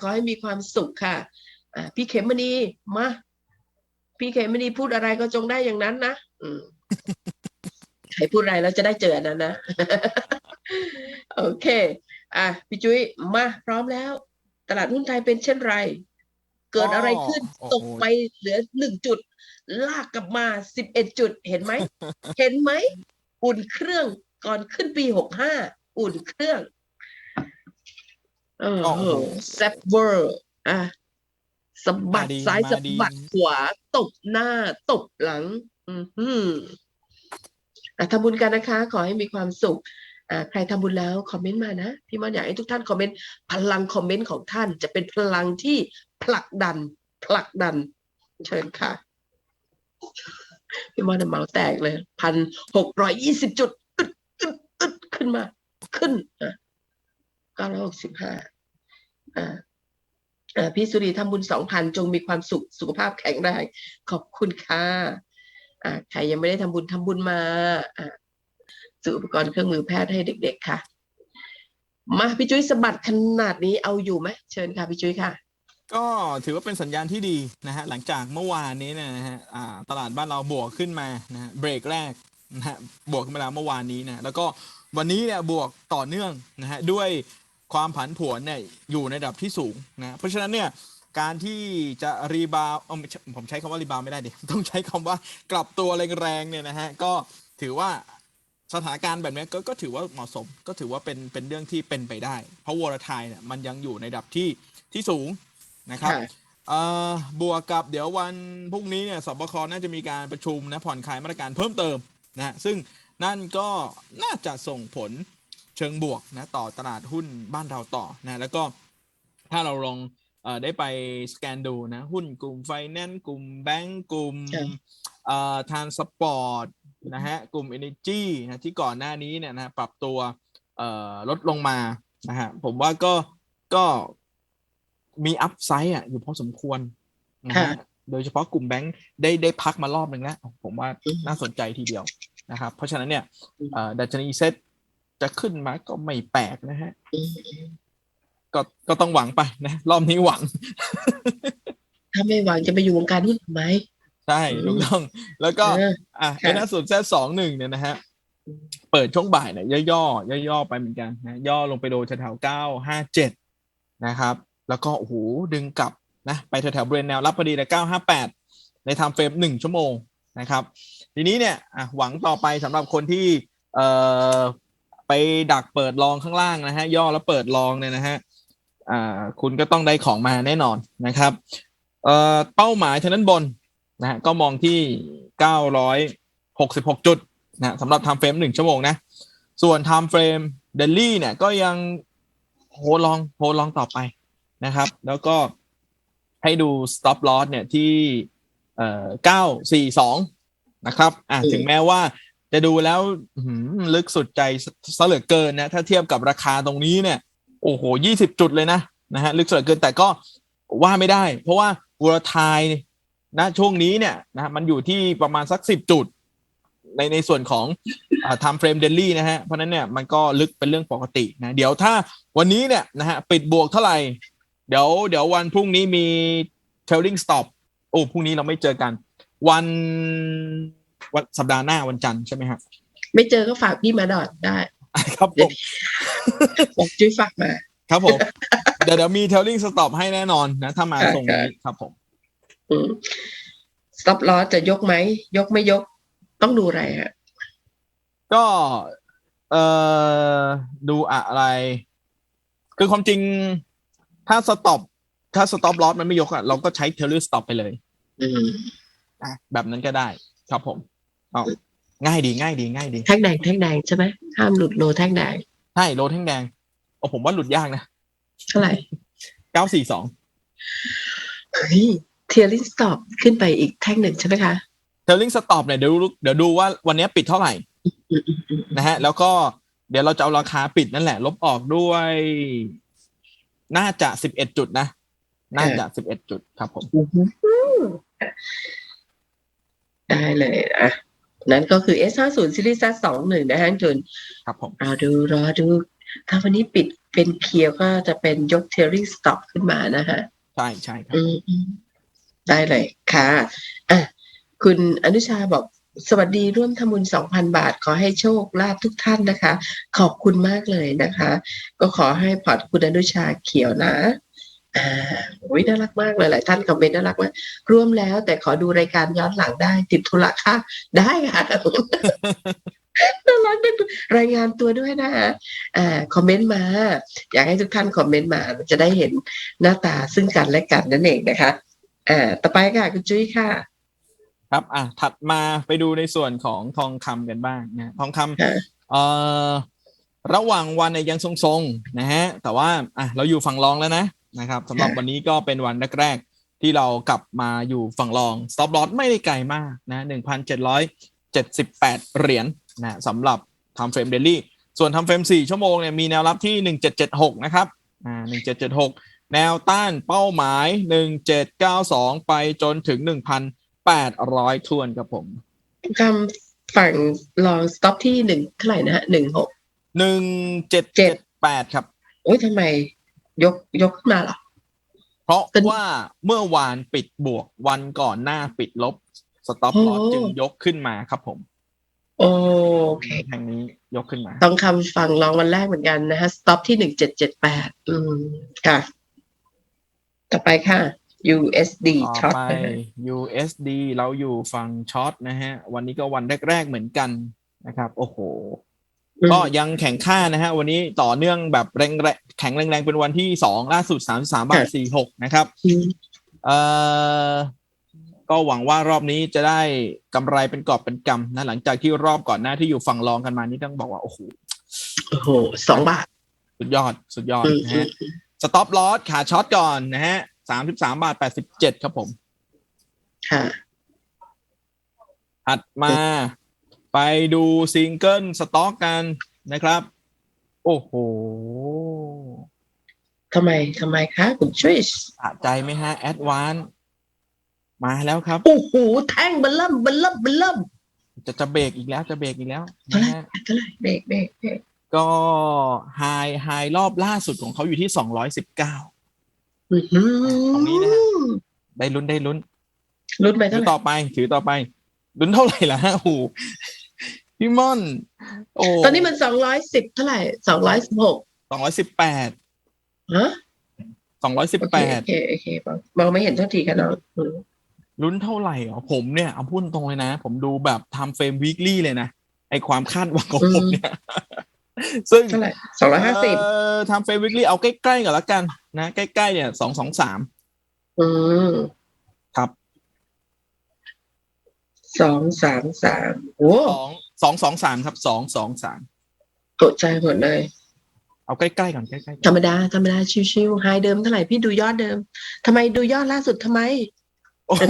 ขอให้มีความสุขค่ะอ่าพี่เขมณีมาพี่เขมณีพูดอะไรก็จงได้อย่างนั้นนะอืมใครพูดอะไรแล้วจะได้เจออันนั้นนะ โอเค อะพี่จุ้ยมาพร้อมแล้ว ตลาดหุ้นไทยเป็นเช่นไร เกิดอะไรขึ้นโอ้โหตกไปเหลือหนึ่งจุด ลากกลับมาสิบเอ็ดจุด เห็นไหม เห็นไหม อุ่นเครื่องก่อนขึ้นปีหกห้าอุ่นเครื่อง โอ้โอ้โหโห แซบเวอร์อะสะบัดมาดีซ้ายมาสะดี บัดขวา ตบหน้า ตบหลัง อือหืออะทำบุญกันนะคะ ขอให้มีความสุข อ่าใครทำบุญแล้วคอมเมนต์มานะพี่มอนอยากให้ทุกท่านคอมเมนต์พลังคอมเมนต์ของท่านจะเป็นพลังที่ผลักดัน ผลักดัน เชิญค่ะ พี่มอนน่ะเหมาแตกเลยพันหกร้อยยี่สิบจุดอึดอึดอึดขึ้นมา ขึ้นอะเก้าร้อยหกสิบห้าอ่าอ่า พี่สุรีทำบุญสองพันจงมีความสุขสุขภาพแข็งแรงขอบคุณค่ะใครยังไม่ได้ทำบุญทำบุญมาอ่าซื้ออุปกรณ์เครื่องมือแพทย์ให้เด็ก ๆ ค่ะ มาพี่จุ้ยสะบัดขนาดนี้เอาอยู่ไหมเชิญค่ะพี่จุ้ยค่ะก็ถือว่าเป็นสัญญาณที่ดีนะฮะหลังจากเมื่อวานนี้นะฮะตลาดบ้านเราบวกขึ้นมานะฮะเบรกแรกนะฮะบวกขึ้นมาแล้วเมื่อวานนี้นะแล้วก็วันนี้เนี่ยบวกต่อเนื่องนะฮะด้วย ความผันผวนเนี่ยอยู่ในระดับที่สูงนะเพราะฉะนั้นเนี่ยการที่จะรีบาวเออไม่ใช่ผมใช้คำว่ารีบาวไม่ได้ดิต้องใช้คำว่ากลับตัวแรงๆเนี่ยนะฮะก็ถือว่าสถานการณ์แบบนี้ก็ก็ถือว่าเหมาะสม ก็ถือว่าเป็นเป็นเรื่องที่เป็นไปได้ เพราะวอลทายเนี่ยมันยังอยู่ในระดับที่ที่สูงนะครับค่ะเอ่อบวกกับเดี๋ยววันพรุ่งนี้เนี่ยสบคน่าจะมีการประชุมนะผ่อนคลายมาตรการเพิ่มเติมนะซึ่งนั่นก็น่าจะส่งผล เชิงบวกนะต่อตลาดหุ้นบ้านเราต่อนะแล้วก็ถ้าเราลองเอ่อได้ไปสแกนดูนะ หุ้นกลุ่มไฟแนนซ์กลุ่มแบงก์กลุ่มครับเอ่อทานสปอร์ตนะฮะกลุ่ม Energy นะที่ก่อนหน้านี้เนี่ยนะปรับตัวเอ่อลดลงมานะฮะผมว่าก็ก็มีอัพไซด์อะอยู่พอสมควรนะฮะค่ะโดยเฉพาะกลุ่มแบงค์ได้ได้พักมารอบหนึ่งแล้ว ผมว่าอืมน่าสนใจทีเดียวนะครับ เพราะฉะนั้นเนี่ยอืมเอ่อดัชนีเซ็ต จะขึ้นมาก็ไม่แปลกนะฮะอืมก็ก็ต้องหวังไปนะ รอบนี้หวัง ถ้าไม่หวังจะไปอยู่วงการหุ้นทำไมใช่อืมถูกต้อง แล้วก็เอออะค่ะไอ้หน้าสุดแซสองหนึ่งเนี่ยนะฮะเปิดช่วงบ่ายเนี่ยย่อๆย่อๆไปเหมือนกันนะย่อลงไปโดนแถวๆเก้าห้าเจ็ดนะครับ แล้วก็โอ้โหดึงกลับนะไปแถวๆบริเวณแนวรับพอดีเลยเก้าห้าแปดในไทม์เฟรมหนึ่งชั่วโมงนะครับ ทีนี้เนี่ยอะหวังต่อไปสำหรับคนที่เอ่อ ไปดักเปิดลองข้างล่างนะฮะย่อแล้วเปิดลองเนี่ยนะฮะอ่าคุณก็ต้องได้ของมาแน่นอนนะครับเอ่อเป้าหมายทางด้านบนนะฮะก็มองที่เก้าร้อยหกสิบหกจุดนะสำหรับ time frame หนึ่งชั่วโมงนะ ส่วน time frame daily เนี่ยก็ยังโฮลองโฮลองต่อไปนะครับ แล้วก็ให้ดู stop loss เนี่ยที่เอ่อเก้าสี่สองนะครับอะอืมถึงแม้ว่า จะดูแล้วลึกสุดใจเหลือเกินนะ ถ้าเทียบกับราคาตรงนี้เนี่ย โอ้โหยี่สิบจุดเลยนะนะฮะลึกสุดเลือเกินแต่ก็ว่าไม่ได้ เพราะว่าวัวทายนะช่วงนี้เนี่ยนะมันอยู่ที่ประมาณสักสิบจุด ในในส่วนของอ่า time frame daily นะฮะ เพราะฉะนั้นเนี่ยมันก็ลึกเป็นเรื่องปกตินะ เดี๋ยวถ้าวันนี้เนี่ยนะฮะปิดบวกเท่าไหร่ เดี๋ยวเดี๋ยววันพรุ่งนี้มี trailing stop โอ้พรุ่งนี้เราไม่เจอกัน วัน วันสัปดาห์หน้าวันจันทร์ใช่ไหมฮะไม่เจอก็ฝากพี่มาดอดได้ ครับผมบอกจุ้ยฝากมา ครับผม เดี๋ยวเดี๋ยวมี trailing stop ให้แน่นอนนะ ถ้ามาตรงนี้ครับผมอืม stop loss จะยกไหม ยกไม่ยก ต้องดูอะไรฮะก็เอ่อดูอะไร คือความจริง ถ้าสต็อปถ้าสต็อปลอสมันไม่ยกอะเราก็ใช้เทเลอร์สต็อปไปเลย อืมนะแบบนั้นก็ได้ ครับผม เอาง่ายดีง่ายดีง่ายดีแท่งแดงแท่งแดงใช่ไหมห้ามหลุดโลแท่งแดงใช่โลแท่งแดงโอ้ผมว่าหลุดยากนะเท่าไหร่เก้าสี่สองเฮ้ยเทียริสตอบขึ้นไปอีกแท่งหนึ่งใช่ไหมคะเทลลิงสต็อปเนี่ยเดี๋ยวดูเดี๋ยวดูว่าวันนี้ปิดเท่าไหร่อืมอืมอืมนะฮะ แล้วก็เดี๋ยวเราจะเอาราคาปิดนั่นแหละ ลบออกด้วย น่าจะสิบเอ็ดจุดนะ น่าจะสิบเอ็ดจุดครับผมอืมได้เลยอะ นั้นก็คือ S 5 0 Series Z 2 1 นะฮะจนครับผมรอดูรอดู ถ้าวันนี้ปิดเป็นเคียวก็จะเป็นยกเทอรี่สต็อกขึ้นมานะฮะ ใช่ใช่ครับอืมอืมได้เลยค่ะอะ คุณอนุชาบอกสวัสดีร่วมทำบุญสองพันบาท ขอให้โชคลาภทุกท่านนะคะ ขอบคุณมากเลยนะคะ ก็ขอให้พอร์ตคุณอนุชาเขียวนะ อ่าโอ้ยน่ารักมากเลยหลายท่านคอมเมนต์น่ารักมากร่วมแล้ว แต่ขอดูรายการย้อนหลังได้ ติดธุระค่ะ ได้ค่ะน่ารักด้วยรายงานตัวด้วยนะคะอ่าคอมเมนต์มา อยากให้ทุกท่านคอมเมนต์มา จะได้เห็นหน้าตาซึ่งกันและกันนั่นเองนะคะอ่าต่อไปค่ะ คุณจุ้ยค่ะ ครับอะถัดมาไปดูในส่วนของทองคำกันบ้างนะทองคำค่ะเอ่อระหว่างวันเนี่ยยังทรงๆนะฮะแต่ว่าอะเราอยู่ฝั่งรองแล้วนะ นะครับสำหรับวันนี้ก็เป็นวันแรกๆที่เรากลับมาอยู่ฝั่งรอง stop loss ไม่ได้ไกลมากนะ1,778 เหรียญนะสำหรับ time frame daily ส่วน time frame 4ชั่วโมงเนี่ยมีแนวรับที่ 1776 นะครับอ่า1776 แนวต้านเป้าหมาย 1792 ไปจนถึง 1,800 ทวนครับผมคำฝั่งลองสต็อปที่หนึ่งเท่าไหร่นะฮะหนึ่งหก1778ครับ โอ้ยทำไม ยกยกขึ้นมาเหรอ เพราะเป็นว่าเมื่อวานปิดบวกวันก่อนหน้าปิดลบ stop โอ้ loss จึงยกขึ้นมาครับผม โอเคแห่งนี้ยกขึ้นมา ต้องคำฝั่งลองวันแรกเหมือนกันนะฮะสต็อปที่หนึ่งเจ็ดเจ็ดแปดอืมค่ะ ต่อไปค่ะ USD ต่ช็ออตไปนะฮะ USD เราอยู่ฝั่งช็อตนะฮะ วันนี้ก็วันแรก ๆ เหมือนกันนะครับ โอ้โหอืม ก็ยังแข่งค่านะฮะ วันนี้ต่อเนื่องแบบแรงๆแข็งแรงๆเป็นวันที่สองล่าสุดสามสามบาทสี่หกนะครับอืมเอ่อก็หวังว่ารอบนี้จะได้กำไรเป็นกอบเป็นกำนะหลังจากที่รอบก่อนหน้าที่อยู่ฝั่งรองกันมานี่ต้องบอกว่า โอ้โหโอ้โหสองบาท สุดยอดสุดยอดอืมนะอืฮะมสต็อปลอสขาช็อตก่อนนะฮะสามสิบสามบาทแปดสิบเจ็ดครับผมค่ะถัดมา ไปดูซิงเกิลสต็อกกันนะครับ โอ้โหทำไมทำไมคะคุณช่วยสะใจไหมฮะ แอดวานมาแล้วครับ โอ้โห แท่งเบลเริ่มเบลเริ่มเบลเริ่มจะจะเบรกอีกแล้วจะเบรกอีกแล้วเท่านะไหร่ฮะเท่าไหร่เบรกเบรกเบรกก็ไฮไฮรอบล่าสุดของเขาอยู่ที่สองร้อยสิบเก้าอื้อหือตรงนี้นะฮะได้ลุ้นได้ลุ้นลุ้นไปถืเท่าอไหร่ต่อไป ถือต่อไปลุ้นเท่าไหร่ล่ะฮะโอ้โห พี่ม่อน โอ้ตอนนี้มันสองร้อยสิบเท่าไหร่สองร้อยสิบหกสองร้อยสิบแปดฮะสองร้อยสิบโอเคแปดโอเคโอเคมองมองไม่เห็นเท่าทีค่ะน้องอืมลุ้นเท่าไหร่อ๋อผมเนี่ยเอาพูดตรงเลยนะ ผมดูแบบทำเฟรมวีคลี่เลยนะ ไอความคาดหวังของผมเนี่ยซึ่งเท่าไหร่สองร้อยห้าสิบเอ่อทำเฟรมวีคลี่เอาใกล้ๆก่อนละกัน นะ ใกล้ๆเนี่ยสองสองสามอืมครับสองสามสามโอ้สอง สองสองสามครับสองสองสามตกใจหมดเลย เอาใกล้ๆก่อนใกล้ๆก่อนธรรมดาธรรมดาชิวๆไฮเดิมเท่าไหร่พี่ดูยอดเดิมทำไมดูยอดล่าสุดทำไม โอ้โห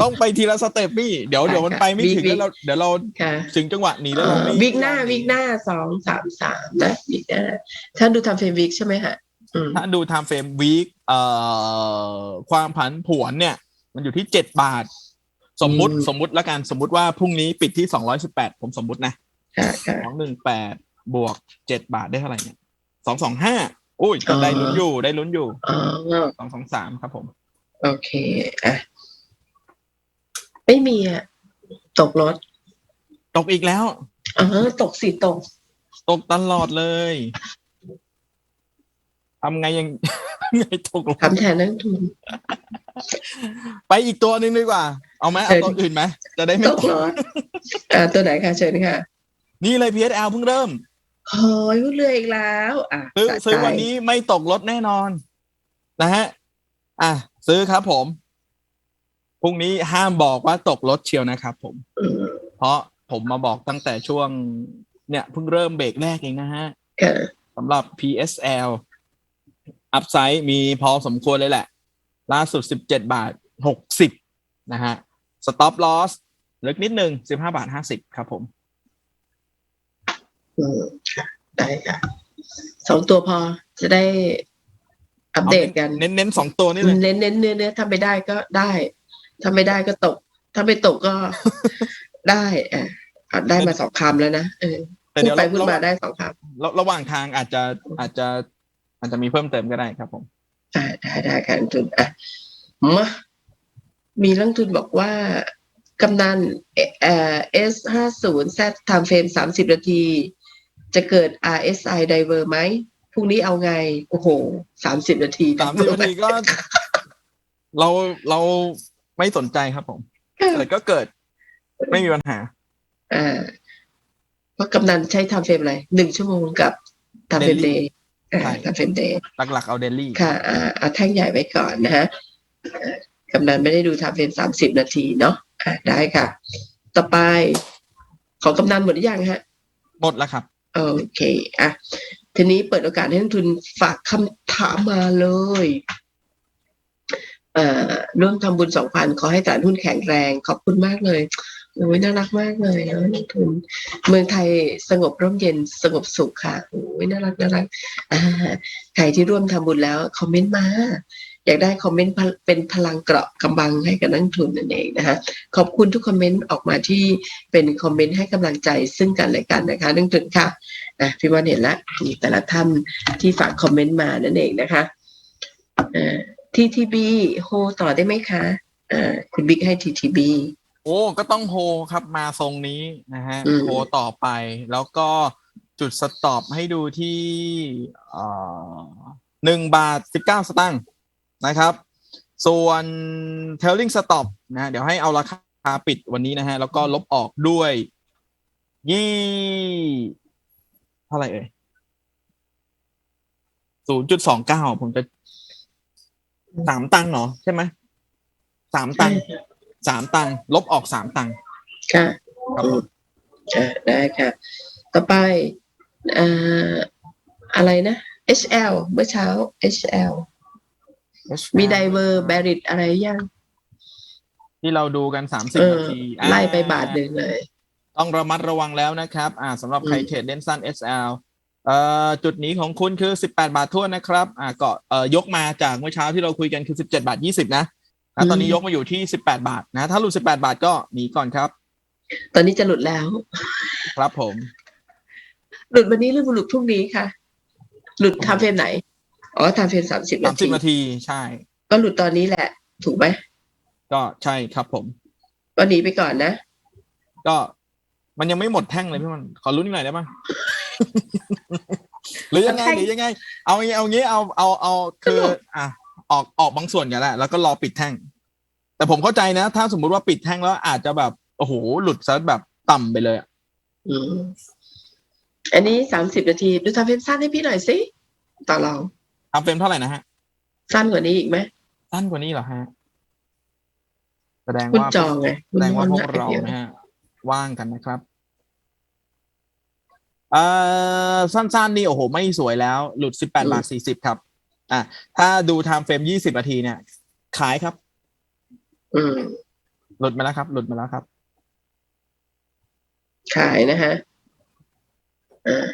ต้องไปทีละสเต็ปพี่ เดี๋ยวเดี๋ยวมันไปไม่ถึงวิกแล้วเราเดี๋ยวเราค่ะถึงจังหวะหนี้แล้วเราไม่วิกหน้าวิกหน้าสองสามสามนะวิกหน้าท่านดูทำเฟรมวิกใช่ไหมฮะอืมถ้าดูไทม์เฟรมวีคเอ่อความผันผวนเนี่ย มันอยู่ที่เจ็ดบาท สมมุติสมมุติแล้วกันสมมุติว่าพรุ่งนี้ปิดที่สองร้อยสิบแปดผมสมมุตินะค่ะค่ะสองหนึ่งแปดบวกเจ็ดบาทได้เท่าไหร่เนี่ยสองสองห้าอุ้ยได้ลุ้นอยู่ได้ลุ้นอยู่อ๋อสองสองสามครับผม โอเคอะไม่มีอะ ตกรถ ตกอีกแล้วอ๋อตกสิตก ตกตลอดเลยทำไงยังทำไงตกลงทำแทนนักทุน ไปอีกตัวหนึ่งดีกว่า เอาไหมเอาตัวอื่นไหมจะได้ไม่ตกรถอ่าตัวไหนคะเชิญค่ะ นี่เลย PSL เพิ่งเริ่มโอ้ยพูดเรืออีกแล้ว อะซื้อสะใจซื้อวันนี้ไม่ตกรถแน่นอน นะฮะ อะซื้อครับผมพรุ่งนี้ห้ามบอกว่าตกรถเชียวนะครับผมอืมเพราะผมมาบอกตั้งแต่ช่วง เนี่ยเพิ่งเริ่มเบรกแรกเองนะฮะค่ะสำหรับ PSL อัพไซด์มีพอสมควรเลยแหละ ล่าสุด 17 บาท 60 นะฮะ Stop Loss ลึกนิดนึง 15 บาท 50 ครับผม อืมค่ะ ได้ค่ะสองตัวพอจะได้อัปเดตกัน เน้นเน้นๆสองตัวนี่เลยเน้นเน้นเนื้อเนื้อถ้าไม่ได้ก็ได้ถ้าไม่ได้ก็ตก ถ้าไม่ตกก็ได้อะอะได้มาสองคำแล้วนะเออแต่พูเดี๋ดยวไปเราพูดระหมาว่างได้สองคระระหว่างทางอาจจะอาจจะอาจจะมีเพิ่มเติมก็ได้ครับผมำได้ได้ได้การลงทุนอะมามีนักลงทุนบอกว่ากำนันเอ่อ S ห้าศูนย์ Z time frame สามสิบนาที จะเกิด RSI diver ไหมพรุ่งนี้เอาไง โอ้โหสามสิบนาทีสามสิบนาทีก็ เราเราไม่สนใจครับผมแต่ก็เกิด ไม่มีปัญหาอ่าเพราะกำนันใช้ time frame อะไรหนึ่งชั่วโมงกับ time frame Daily day อ่าใช่ time frame day หลักๆเอาเดลี่ค่ะอ่าเอาแท่งใหญ่ไว้ก่อนนะฮะอ่ากำนันไม่ได้ดูทำเป็นสามสิบนาทีเนาะอ่าได้ค่ะ ต่อไปของกำนันหมดหรือยังฮะหมดแล้วครับ โอเคอะทีนี้เปิดโอกาสให้นักลงทุนฝากคำถามมาเลยเอ่อร่วมทำบุญสองพันขอให้ตลาดหุ้นแข็งแรง ขอบคุณมากเลยโอ้ยน่ารักมากเลยนะนักลงทุน เมืองไทยสงบร่มเย็นสงบสุขค่ะโอ้ยน่ารักน่ารักอ่าใครที่ร่วมทำบุญแล้วคอมเมนต์มา อยากได้คอมเมนต์พลเป็นพลังเกราะกำบังให้กับนักลงทุนนั่นเองนะคะขอบคุณทุกคอมเมนต์ออกมาที่เป็นคอมเมนต์ให้กำลังใจซึ่งกันและกันนะคะนักลงทุนค่ะอะพี่วันเห็นละมีแต่ละท่านที่ฝากคอมเมนต์มานั่นเองนะคะเอ่อ TTB โฮต่อได้ไหมคะเอ่อคุณบิ๊กให้ TTB โอ้ก็ต้องโฮครับมาทรงนี้นะฮะอืมโฮต่อไปแล้วก็ จุดสต็อปให้ดูที่หนึ่งบาทสิบเก้าสตางค์นะครับ ส่วน trailing stop นะฮะเดี๋ยวให้เอาราคาปิดวันนี้นะฮะ แล้วก็ลบออกด้วยยี่เท่าไหร่เอ่ยศูนย์จุดสองเก้าผมจะสามตังค์เหรอใช่ไหมสามตังค์สามตังค์ลบออกสามตังค์ค่ะครับผมอ่าได้ค่ะ ต่อไปเอ่ออะไรนะ HL เมื่อเช้า HL มีไดเวอร์แบริตอะไรยังที่เราดูกันสามสิบเออนาทีไล่ไปอ่บาทหนึ่งเลย ต้องระมัดระวังแล้วนะครับ อ่าสำหรับใครอืมเทรดเล่นสั้น SL เอ่อจุดหนี้ของคุณคือ 18 บาททั่วนนะครับ อ่าก็เอ่อยกมาจากเมื่อเช้าที่เราคุยกันคือ 17 บาท 20 นะนะตอนนี้ยกมาอยู่ที่ 18 บาทนะ ถ้าหลุด 18 บาทก็หนีก่อนครับ ตอนนี้จะหลุดแล้ว ครับผม หลุดวันนี้หรือหลุดพรุ่งนี้ค่ะ หลุดทำเฟรมไหน อ๋อทำเฟรมสามสิบนาที30นาทีใช่ ก็หลุดตอนนี้แหละ ถูกไหมก็ใช่ครับผม ก็หนีไปก่อนนะ ก็มันยังไม่หมดแท่งเลยพี่มัน ขอรุ้นอีกหน่อยได้ไหม หรือยังไงแท่ง หรือยังไง เอางี้เอางี้เอาเอาเอาคืออะออกออกบางส่วนกันแหละแล้วก็รอปิดแท่ง แต่ผมเข้าใจนะ ถ้าสมมุติว่าปิดแท่งแล้วอาจจะแบบโอ้โหหลุดซะแบบต่ำไปเลยอะอืม อันนี้สามสิบนาทีดูทำเฟรมสั้นให้พี่หน่อยสิต่อเราทำเฟรมเท่าไหร่นะฮะ สั้นกว่านี้อีกไหมสั้นกว่านี้เหรอฮะ แสดงคุณว่าจองไงแสดงว่าพวกคุณเราดียวนะฮะ ว่างกันนะครับเอ่อสั้นๆนี่โอ้โห ไม่สวยแล้ว หลุด18บาท40ครับ อะถ้าดูไทม์เฟรม20นาทีเนี่ย ขายครับอืมหลุดมาแล้วครับ หลุดมาแล้วครับ ขายนะฮะ อ่า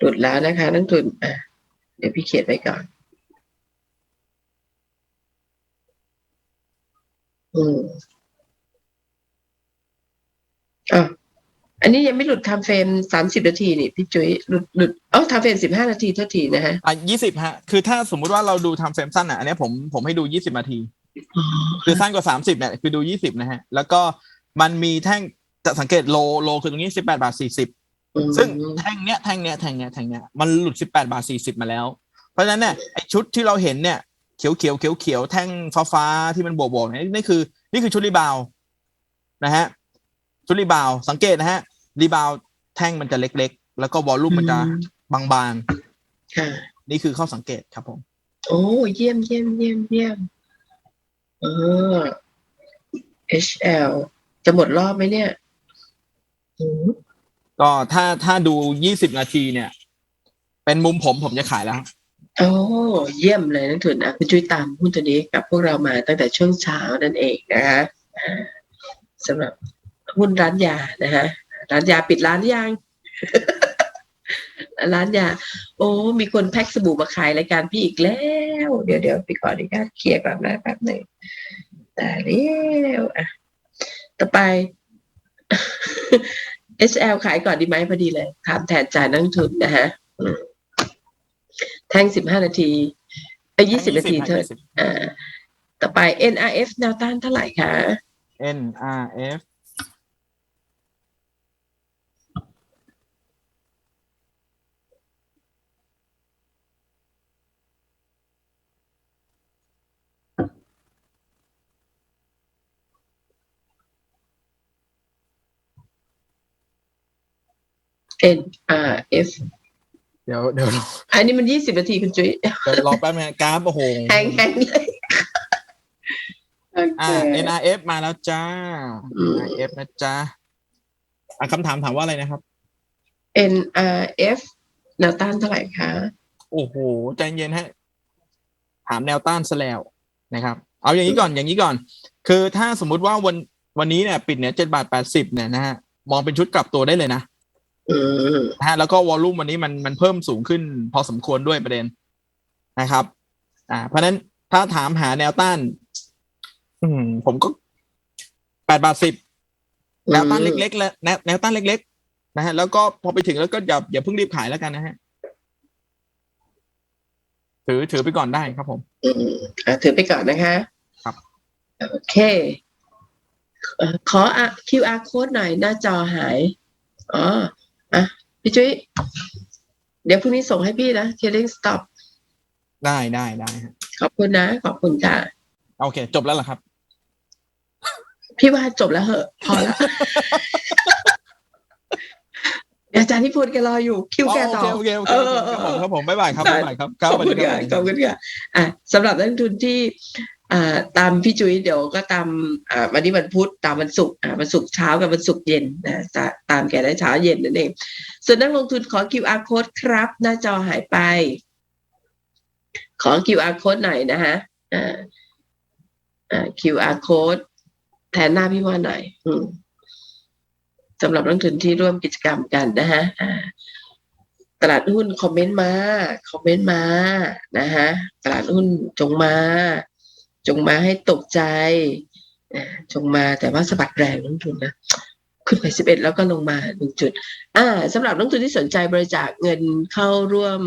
หลุดแล้วนะคะนักทุนอะเดี๋ยวพี่เขียนไว้ก่อน อืมอะอันนี้ยังไม่หลุดทำเฟรมสามสิบนาทีนี่พี่จุ้ยหลุดหลุดเอ้าทำเฟรมสิบห้านาทีเท่าทีนะฮะอะ20ฮะ คือถ้าสมมุติว่าเราดูไทม์เฟรมสั้นอะอันเนี้ยผมผมให้ดู20นาที คือสั้นกว่า30เนี่ยคือดู20นะฮะ แล้วก็มันมีแท่งจะสังเกตโลโลคือตรงนี้18บาท40อืม ซึ่งแท่งเนี้ยแท่งเนี้ยแท่งเนี้ยแท่งเนี้ยมันหลุด18บาท40มาแล้ว เพราะฉะนั้นเนี่ยไอชุดที่เราเห็นเนี่ยเขียวเขียวเขียวเขียวแท่งฟ้าฟ้าๆที่มันบวกบวกๆเนี่ยนี่คือ นี่คือชุดรีบาวด์นะฮะชุดรีบาวด์สังเกตนะฮะรีบาวด์แท่งมันจะเล็กๆ แล้วก็วอลลุ่มมันจะบางค่ะๆนี่คือข้อสังเกตครับผม โอ้เยี่ยมเยี่ยมเยี่ยมเยี่ยมเออ HL จะหมดรอบไหมเนี่ยอืม ก็ถ้าถ้าดู20นาทีเนี่ย เป็นมุมผมผมจะขายแล้ว โอ้เยี่ยมเลยนักทุนอะคุณจุ้ยตามหุ้นตัวนี้กับพวกเรามาตั้งแต่ช่วงเช้านั่นเองนะคะสำหรับหุ้นร้านยานะฮะร้านยาปิดร้านยังร้านยา โอ้ มีคนแพ็คสบู่มาขายรายการพี่อีกแล้ว เดี๋ยวเดี๋ยวพี่ก่อนดีกาเคลียร์ก่อนนะแป๊บหนึ่งแต่แล้วอะ ต่อไป SL ขายก่อนดีไหมพอดีเลยถามแทนจ่ายนักลงทุนนะฮะอืมแท่งสิบห้านาทีเอ้ยี่สิบนาทีเธอ20อ่า ต่อไป NRF แนวต้านเท่าไหร่คะ NRF NRF เดี๋ยวเดี๋ยวอันนี้มันยี่สิบนาทีคุณจุ้ยเดี๋ยวรอแป๊บนึงนะกราฟโอ้โหแหงแหงเลยโออ่าเค NRF มาแล้วจ้า อืม NRF นะจ๊ะอะคำถามถามว่าอะไรนะครับ NRF แนวต้านเท่าไหร่คะ โอ้โหใจเย็นฮะถามแนวต้านซะแล้วนะครับ เอาอย่างนี้ก่อนอย่างนี้ก่อน คือถ้าสมมุติว่าวันวันนี้เนี่ย ปิดเนี่ยเจ็ดบาทแปดสิบเนี่ยนะฮะมองเป็นชุดกลับตัวได้เลยนะอืม นะฮะแล้วก็วอลลุ่มวันนี้มันมันเพิ่มสูงขึ้น พอสมควรด้วยประเด็นนะครับ อ่า เพราะฉะนั้นถ้าถามหาแนวต้าน อืม ผมก็แปดบาทสิบแนวต้านเล็กๆแล้วแนวแนวต้านเล็ก ๆ นะฮะ แล้วก็พอไปถึงแล้วก็อย่าอย่าเพิ่งรีบขายแล้วกันนะฮะถือถือไปก่อนได้ครับผม อืมอะถือไปก่อนนะคะครับ โอเคเอ่อขออะ QR code หน่อยหน้าจอหายอ๋อ อะพี่จุ้ยเดี๋ยวพรุ่งนี้ส่งให้พี่นะ Trading Stop ได้ได้ได้ฮะขอบคุณนะ ขอบคุณค่ะ โอเค จบแล้วเหรอครับ พี่ว่าจบแล้วเหอะ พอแล้วเดี๋ยวอาจารย์ที่พูดแกรออยู่คิวแกต่อโอเคโอเคโอเคเอโออเคเออครับผมครับผมบ๊ายบายครับได้บ๊ายบายครับครับขอบคุณสวัสดีค่ะรับขอบคุณค่ะอะสำหรับนักลงทุนที่อ่า ตามพี่จุ้ยเดี๋ยวก็ตามวันนี้วันพุธตามวันศุกร์วันศุกร์เช้ากับวันศุกร์เย็นนะตามแกได้เช้าเย็นนั่นเองส่วนนักลงทุนขอ QR code ครับ หน้าจอหายไป ขอ QR code หน่อยนะฮะอ่าอ่า QR code แทนหน้าพี่ว่าหน่อยอสำหรับนักลงทุนที่ร่วมกิจกรรมกันนะฮะตลาดหุ้นคอมเมนต์มา คอมเมนต์มา นะฮะ ตลาดหุ้นจงมา จงมาให้ตกใจจงมาแต่ว่าสะบัดแรงนักลงทุนนะขึ้นไปสิบเอ็ดแล้วก็ลงมาหนึ่งจุด อ่าสำหรับนักลงทุนที่สนใจบริจาคเงินเข้าร่วม